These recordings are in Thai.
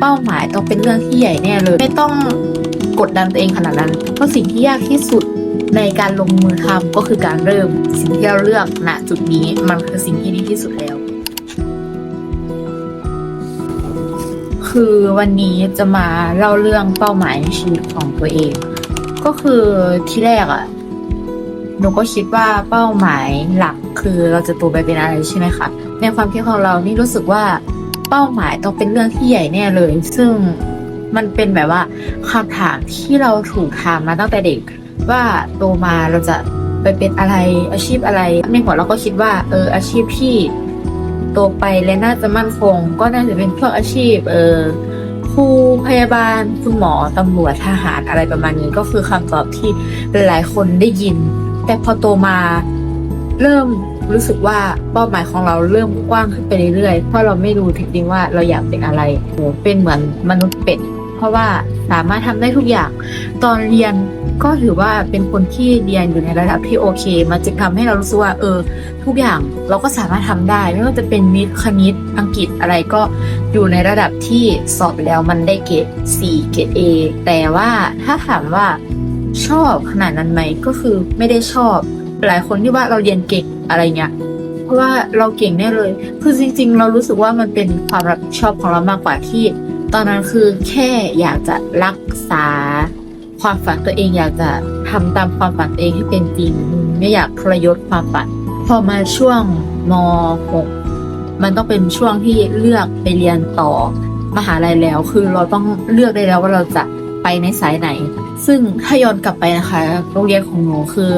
เป้าหมายต้องเป็นเรื่องที่ใหญ่แน่เลย ไม่ต้องกดดันตัวเองขนาดนั้น เพราะสิ่งที่ยากที่สุดในการลงมือทำก็คือการเริ่มสิ่งที่เราเลือกณจุดนี้มันคือสิ่งที่ดีที่สุดแล้ว คือวันนี้จะมาเล่าเรื่องเป้าหมายในชีวิตของตัวเอง ก็คือที่แรกอะหนูก็คิดว่าเป้าหมายหลักคือเราจะโตไปเป็นอะไรใช่ไหมคะในความคิดของเรานี่รู้สึกว่า เป้าหมายต้องเป็นเรื่องที่ใหญ่แน่เลย ซึ่งมันเป็นแบบว่าคำถามที่เราถูกถามมาตั้งแต่เด็ก ว่าโตมาเราจะไปเป็นอะไรอาชีพอะไรในหัวเราก็คิดว่า เอออาชีพที่โตไปและน่าจะมั่นคง ก็น่าจะเป็นพวกอาชีพ เออครูพยาบาลคุณหมอตำรวจทหารอะไรประมาณนี้ก็คือคำตอบที่หลายๆคนได้ยิน แต่พอโตมาเริ่ม รู้สึกว่าเป้าหมายของเราเริ่มกว้างขึ้นไปเรื่อยๆ เพราะเราไม่รู้จริงๆว่าเราอยากเป็นอะไรโหเป็นเหมือนมนุษย์เป็ด เพราะว่าสามารถทำได้ทุกอย่าง ตอนเรียนก็ถือว่าเป็นคนที่เรียนอยู่ในระดับที่โอเค มันจึงทำให้เรารู้สึกว่าเออ ทุกอย่างเราก็สามารถทำได้ ไม่ว่าจะเป็นวิทย์คณิตอังกฤษอะไรก็อยู่ในระดับที่สอบแล้วมันได้เกรด 4 เกรด A แต่ว่าถ้าถามว่าชอบขนาดนั้นไหมก็คือไม่ได้ชอบ หลายคนที่ว่าเราเรียนเก่งอะไรเงี้ยเพราะว่าเราเก่งแน่เลย คือจริง ๆ เรารู้สึกว่ามันเป็นความรับผิดชอบของเรามากกว่าที่ ตอนนั้นคือแค่อยากจะรักษาความฝันตัวเองอยากจะทำตามความฝันตัวเองให้เป็นจริง ไม่อยากทรยศความฝัน พอมาช่วงม .6 มันต้องเป็นช่วงที่เลือกไปเรียนต่อมหาลัยแล้ว คือเราต้องเลือกได้แล้วว่าเราจะไปในสายไหน ซึ่งถ้าย้อนกลับไปนะคะ โรงเรียนของหนูคือ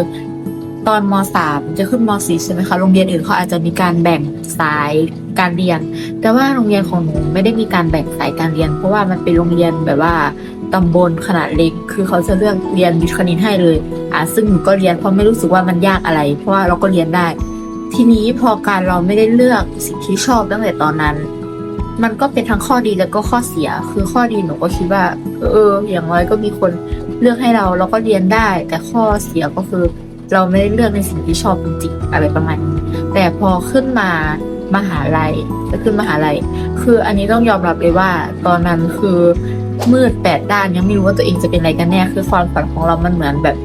ตอนม .3 จะขึ้นม .4 ใช่ไหมคะโรงเรียนอื่นเขาอาจจะมีการแบ่งสายการเรียน แต่ว่าโรงเรียนของหนูไม่ได้มีการแบ่งสายการเรียน เพราะว่ามันเป็นโรงเรียนแบบว่าตำบลขนาดเล็ก คือเขาจะเลือกเรียนวิทย์คณิตให้เลย อะซึ่งหนูก็เรียนเพราะไม่รู้สึกว่ามันยากอะไร เพราะว่าเราก็เรียนได้ ทีนี้พอการเราไม่ได้เลือกสิ่งที่ชอบตั้งแต่ตอนนั้น มันก็เป็นทั้งข้อดีแล้วก็ข้อเสีย คือข้อดีหนูก็คิดว่า เออ อย่างน้อยก็มีคนเลือกให้เราเราก็เรียนได้ แต่ข้อเสียก็คือ เราไม่ได้เลือกในสิ่งที่ชอบจริงๆอะไรประมาณนี้แต่พอขึ้นมามหาลัยจะขึ้นมหาลัย คืออันนี้ต้องยอมรับเลยว่า ตอนนั้นคือมืดแปดด้านยังไม่รู้ว่าตัวเองจะเป็นอะไรกันแน่คือความฝันของเรามันเหมือนแบบ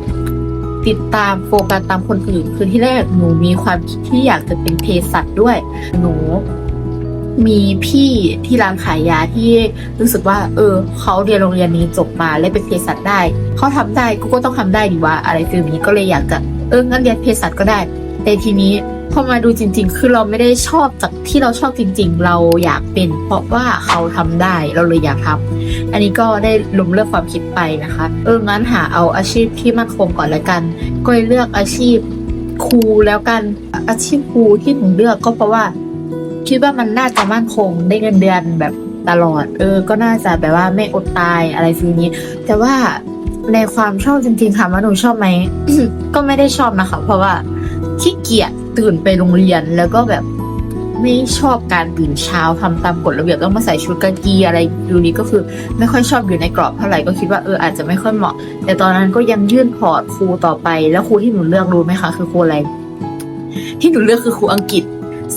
ติดตามโฟกัสตามคนอื่นคือที่แรกหนูมีความคิดที่อยากจะเป็นเภสัชด้วย หนูมีพี่ที่ร้านขายยาที่รู้สึกว่า เออเขาเรียนโรงเรียนนี้จบมาและเป็นเภสัชได้เขาทำได้กูก็ต้องทำได้ดีว่าอะไรฟิลนี้ก็เลยอยากจะ เอองั้นเรียนเภสัชก็ได้ แต่ทีนี้พอมาดูจริง ๆ คือเราไม่ได้ชอบจากที่เราชอบจริง ๆ เราอยากเป็น เพราะว่าเขาทำได้เราเลยอยากทำอันนี้ก็ได้ล้มเลิกความคิดไปนะคะ เอองั้นหาเอาอาชีพที่มั่นคงก่อนล้วกัน ก็เลยเลือกอาชีพครูแล้วกันอาชีพครูที่หนูเลือกก็เพราะว่า คิดว่ามันน่าจะมั่นคงได้เงินเดือนแบบตลอด เออ ก็น่าจะแบบว่าไม่อดตายอะไรฟิลนี้ แต่ว่า ในความชอบจริงๆถามว่าหนูชอบไหม ก็ไม่ได้ชอบนะคะ เพราะว่าขี้เกียจตื่นไปโรงเรียนแล้วก็แบบไม่ชอบการตื่นเช้าทำตามกฎระเบียบต้องมาใส่ชุดกากีอะไรดูนี้ก็คือ ไม่ค่อยชอบอยู่ในกรอบเท่าไหร่ก็คิดว่าเอออาจจะไม่ค่อยเหมาะ แต่ตอนนั้นก็ยังยื่นพอร์ตครูต่อไป แล้วครูที่หนูเลือกรู้ไหมคะ คือครูอะไร ที่หนูเลือกคือครูอังกฤษ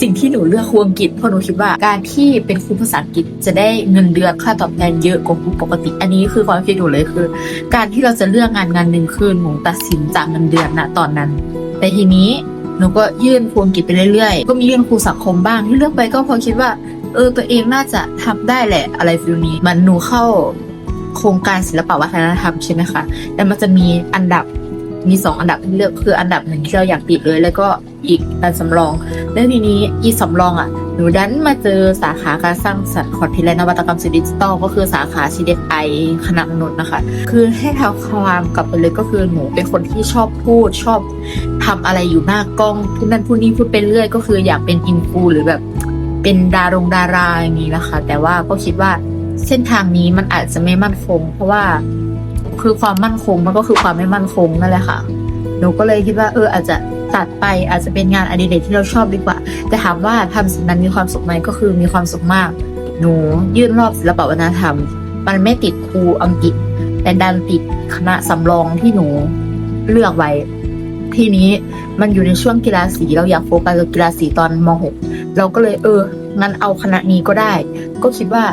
สิ่งที่หนูเลือกครูอังกฤษเพราะหนูคิดว่าการที่เป็นครูภาษาอังกฤษจะได้เงินเดือนค่าตอบแทนเยอะกว่าครูปกติ อันนี้คือความคิดหนูเลยคือ การที่เราจะเลือกงานงานหนึ่งคือหนูตัดสินจากเงินเดือนณตอนนั้น แต่ทีนี้หนูก็ยื่นครูอังกฤษไปเรื่อยๆ ก็มียื่นครูสังคมบ้างที่เลือกไปก็พราะคิดว่า เออตัวเองน่าจะทำได้แหละอะไรฟิลนี้มันหนูเข้าโครงการศิลปวัฒนธรรมใช่ไหมคะแต่มันจะมีอันดับ มีสองอันดับให้เลือกคืออันดับหนึ่งที่เราอยากติดเลย แล้วก็อีกอันสำรอง แล้วทีนี้อีสำรองอะหนูดันมาเจอสาขาการสร้างสรรค์คอนเทนต์และนวัตกรรมสื่อดิจิตอลก็คือสาขา CDI คณะมนุษย์นะคะ คือให้ท้าความกลับไปเลยก็คือหนูเป็นคนที่ชอบพูดชอบทำอะไรอยู่หน้ากล้องพูดนั่นพูดนี่พูดไปเรื่อยก็คืออยากเป็นอินฟูหรือแบบเป็นดารงดาราอย่างนี้นะคะ แต่ว่าก็คิดว่าเส้นทางนี้มันอาจจะไม่มั่นคงเพราะว่า คือความมั่นคงมันก็คือความไม่มั่นคงนั่นแหละค่ะหนูก็เลยคิดว่าเอออาจจะตัดไปอาจจะเป็นงานอดิเรกที่เราชอบดีกว่า แต่ถามว่าทำสิ่งนั้นมีความสุขไหมก็คือมีความสุขมาก หนูยื่นรอบศิลปวัฒนธรรม มันไม่ติดครูอังกฤษ แต่ดันติดคณะสำรองที่หนูเลือกไว้ ทีนี้มันอยู่ในช่วงกีฬาสีเราอยากโฟกัสกับกีฬาสีตอนม .6 เราก็เลยเอองั้นเอาคณะนี้ก็ได้ ก็คิดว่า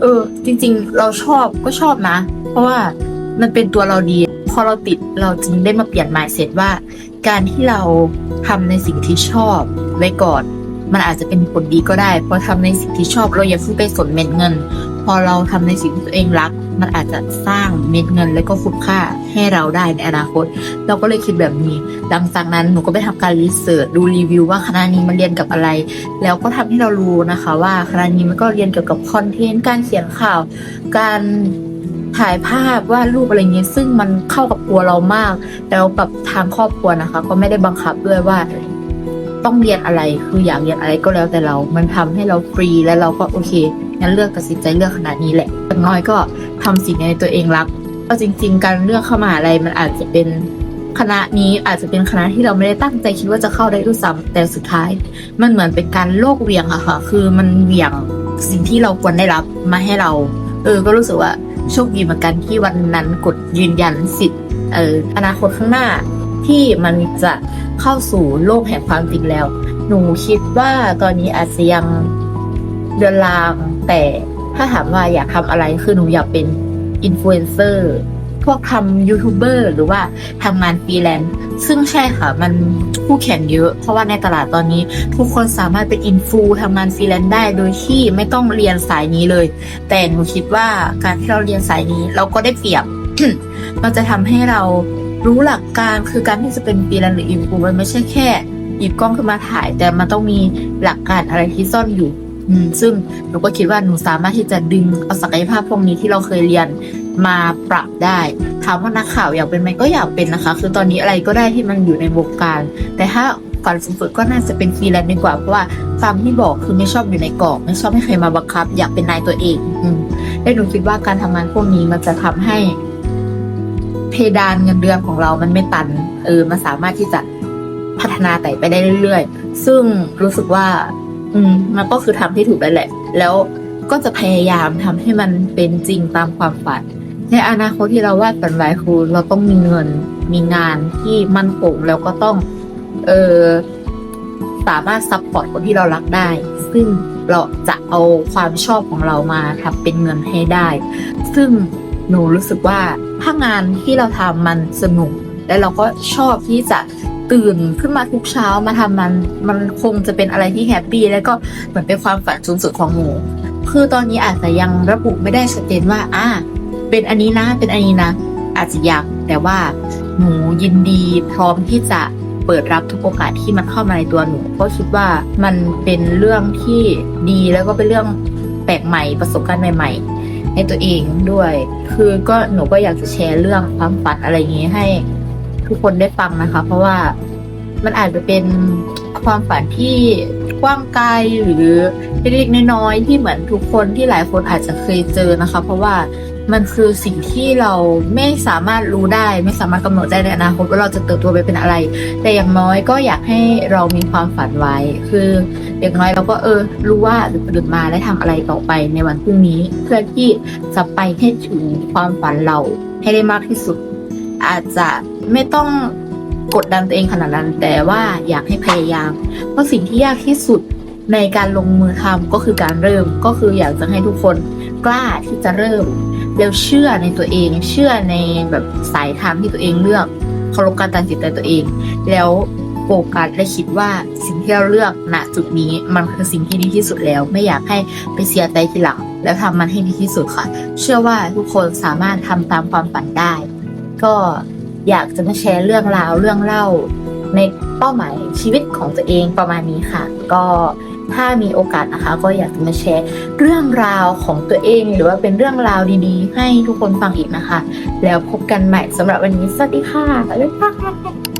เออ จริง ๆ เราชอบก็ชอบนะ เพราะว่า มันเป็นตัวเราดี พอเราติดเราจึงได้มาเปลี่ยน mindset ว่า การที่เราทำในสิ่งที่ชอบไว้ก่อน มันอาจจะเป็นผลดีก็ได้ พอทำในสิ่งที่ชอบเราอย่าเพิ่งไปสนเม็ดเงิน พอเราทำในสิ่งที่ตัวเองรัก มันอาจจะสร้างเม็ดเงิน และก็คุณค่าให้เราได้ในอนาคต เราก็เลยคิดแบบนี้ หลังจากนั้นหนูก็ไปทำการรีเสิร์ชดูรีวิวว่าคณะนี้มันเรียนกับอะไร แล้วก็ทำให้เรารู้นะคะ ว่าคณะนี้มันก็เรียนเกี่ยวกับคอนเทนต์การเขียนข่าว การ ถ่ายภาพวาดรูปอะไรเงี้ยซึ่งมันเข้ากับตัวเรามากแล้วกับทางครอบครัวนะคะ ก็ไม่ได้บังคับด้วยว่าต้องเรียนอะไรคืออยากเรียนอะไรก็แล้วแต่เรา มันทำให้เราฟรีแล้วเราก็โอเคงั้นเลือกตัดสินใจเลือกคณะนี้แหละอย่างน้อยก็ทำสิ่งในตัวเองรักเอาจริง ๆ การเลือกเข้ามาอะไรมันอาจจะเป็นคณะนี้อาจจะเป็นคณะที่เราไม่ได้ตั้งใจคิดว่าจะเข้าได้ด้วยซ้ำแต่สุดท้าย มันเหมือนเป็นการโลกเวียงอะค่ะ คือมันเวียงสิ่งที่เราควรได้รับมาให้เรา เออ ก็รู้สึกว่า โชคดีเหมือนกันที่วันนั้นกดยืนยันสิทธิ์เอออนาคตข้างหน้าที่มันจะเข้าสู่โลกแห่งความจริงแล้ว หนูคิดว่าตอนนี้อาจจะยังเดือนลางแต่ถ้าถามว่าอยากทำอะไรคือหนูอยากเป็นอินฟลูเอนเซอร์ พวกทำยูทูบเบอร์หรือว่าทำงานฟรีแลนซ์ซึ่งใช่ค่ะ มันคู่แข่งเยอะ เพราะว่าในตลาดตอนนี้ ทุกคนสามารถเป็นอินฟูทำงานฟรีแลนซ์ได้โดยที่ไม่ต้องเรียนสายนี้เลย แต่หนูคิดว่าการที่เราเรียนสายนี้ เราก็ได้เปรียบมันจะทำให้เรารู้หลักการคือการที่จะเป็นฟรีแลนซ์หรืออินฟูมันไม่ใช่แค่หยิบกล้องขึ้นมาถ่าย แต่มันต้องมีหลักการอะไรที่ซ่อนอยู่ซึ่งหนูก็คิดว่าหนูสามารถที่จะดึงเอาศักยภาพพวกนี้ที่เราเคยเรียน มาปรับได้ถามว่านักข่าวอยากเป็นไหมก็อยากเป็นนะคะ คือตอนนี้อะไรก็ได้ที่มันอยู่ในวงการ แต่ถ้าฝันสูงสุดก็น่าจะเป็นฟรีแลนซ์ดีกว่าเพราะว่าตามที่บอกคือไม่ชอบอยู่ในกรอบไม่ชอบให้ใครมาบังคับ อยากเป็นนายตัวเองอืมและหนูคิดว่าการทำงานพวกนี้มันจะทำให้ เพดานเงินเดือนของเรามันไม่ตัน เออมันสามารถที่จะพัฒนาไต่ไปได้เรื่อยๆ ซึ่งรู้สึกว่า อืม มันก็คือทำที่ถูกแล้วแหละ แล้วก็จะพยายามทำให้มันเป็นจริงตามความฝัน ในอนาคตที่เราวาดฝันไว้คือเราต้องมีเงินมีงานที่มั่นคงแล้วก็ต้อง เออสามารถซัพพอร์ตคนที่เรารักได้ ซึ่งเราจะเอาความชอบของเรามาทำเป็นเงินให้ได้ ซึ่งหนูรู้สึกว่าถ้างานที่เราทำมันสนุก และเราก็ชอบที่จะตื่นขึ้นมาทุกเช้ามาทำมัน มันคงจะเป็นอะไรที่แฮปปี้แล้วก็เหมือนเป็นความฝันสูงสุดของหนู คือตอนนี้อาจจะยังระบุไม่ได้ชัดเจนว่าอ่า เป็นอันนี้นะ เป็นอันนี้นะ อาจจะยังแต่ว่าหนูยินดีพร้อมที่จะเปิดรับทุกโอกาสที่มันเข้ามาในตัวหนู เพราะคิดว่ามันเป็นเรื่องที่ดีแล้วก็เป็นเรื่องแปลกใหม่ประสบการณ์ใหม่ ๆ ในตัวเองด้วย คือก็หนูก็อยากจะแชร์เรื่องความฝันอะไรอย่างนี้ให้ ทุกคนได้ฟังนะคะ เพราะว่ามันอาจจะเป็นความฝันที่กว้างไกลหรือเล็กๆน้อยๆที่เหมือนทุกคนที่หลายคนอาจจะเคยเจอนะคะ เพราะว่า มันคือสิ่งที่เราไม่สามารถรู้ได้ ไม่สามารถกำหนดได้ในอนาคตว่าเราจะเติบโตไปเป็นอะไร แต่อย่างน้อยก็อยากให้เรามีความฝันไว้ คืออย่างน้อยเราก็เออ รู้ว่าตื่นมาได้ทำอะไรต่อไปในวันพรุ่งนี้ เพื่อที่จะไปให้ถึงความฝันเราให้ได้มากที่สุด อาจจะไม่ต้องกดดันตัวเองขนาดนั้น แต่ว่าอยากให้พยายาม เพราะสิ่งที่ยากที่สุดในการลงมือทำก็คือการเริ่มก็คืออยากจะให้ทุกคนกล้าที่จะเริ่ม แล้วเชื่อในตัวเอง เชื่อในแบบสายทางที่ตัวเองเลือกเคารพการตัดสินใจตัวเอง แล้วโฟกัสและคิดว่าสิ่งที่เราเลือกณจุดนี้มันคือสิ่งที่ดีที่สุดแล้ว ไม่อยากให้ไปเสียใจทีหลัง แล้วทำมันให้ดีที่สุดค่ะ เชื่อว่าทุกคนสามารถทำตามความฝันได้ ก็อยากจะมาแชร์เรื่องราวเรื่องเล่าในเป้าหมายชีวิตของตัวเองประมาณนี้ค่ะ ก็ ถ้ามีโอกาสนะคะ ก็อยากจะมาแชร์เรื่องราวของตัวเอง หรือว่าเป็นเรื่องราวดีๆ ให้ทุกคนฟังอีกนะคะ แล้วพบกันใหม่สำหรับวันนี้สวัสดีค่ะบ๊ายบาย